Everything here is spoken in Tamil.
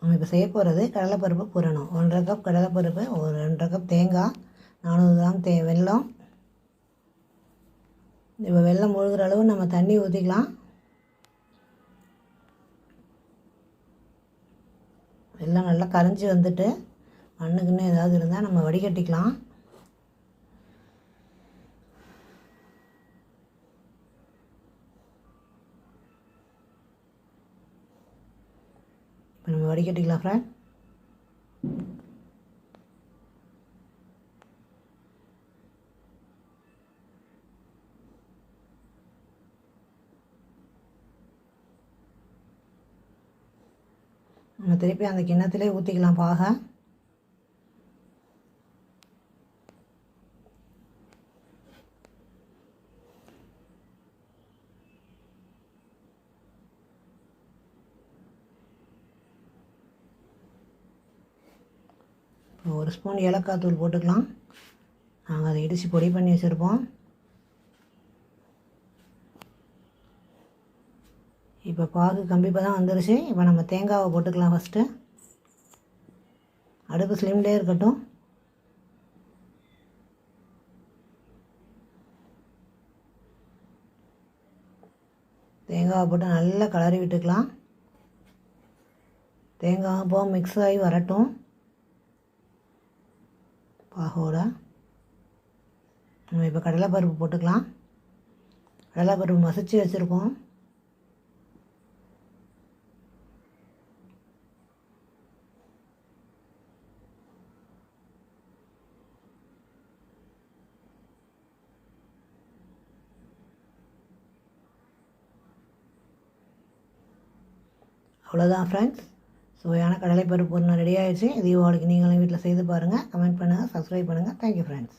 நம்ம இப்போ செய்ய போகிறது கடலைப்பருப்பு புரணும். ஒன்றரை கப் கடலைப்பருப்பு ஒரு ரெண்டரை கப் தேங்காய் நானூறு கிராம் தே வெல்லம். இப்போ வெள்ளம் முழுகிற அளவு நம்ம தண்ணி ஊற்றிக்கலாம் வெள்ளம் நல்லா கரைஞ்சி வந்துட்டு மண்ணுக்குன்னு ஏதாவது இருந்தால் நம்ம வடிகட்டிக்கலாம். வடிகட்டிங்களா ஃப்ரெண்ட் நம்ம திருப்பி அந்த கிண்ணத்திலே ஊற்றிக்கலாம் பாக. இப்போ ஒரு ஸ்பூன் ஏலக்காய் தூள் போட்டுக்கலாம். நாங்கள் அதை இடித்து பொடி பண்ணி வச்சுருப்போம். இப்போ பாகு கம்பிப்பாக தான் வந்துருச்சு. இப்போ நம்ம தேங்காவை போட்டுக்கலாம் ஃபஸ்ட்டு அடுப்பு ஸ்லிம்லேயே இருக்கட்டும். தேங்காவை போட்டு நல்லா கலரி விட்டுக்கலாம். தேங்காய் போ மிக்ஸ் ஆகி வரட்டும். பாகோட. நம்ம இப்போ கடலைப்பருப்பு போட்டுக்கலாம். கடலைப்பருப்பு மசிச்சு வச்சுருக்கோம். அவ்வளோதான் ஃப்ரெண்ட்ஸ் சுவையான கடலைப்பருப்பு ஒன்று ரெடி ஆகிடுச்சு தீபாவளிக்கு நீங்களும் வீட்டில் செய்து பாருங்கள் கமெண்ட் பண்ணுங்கள் சப்ஸ்கிரைப் பண்ணுங்கள் தேங்க்யூ ஃப்ரெண்ட்ஸ்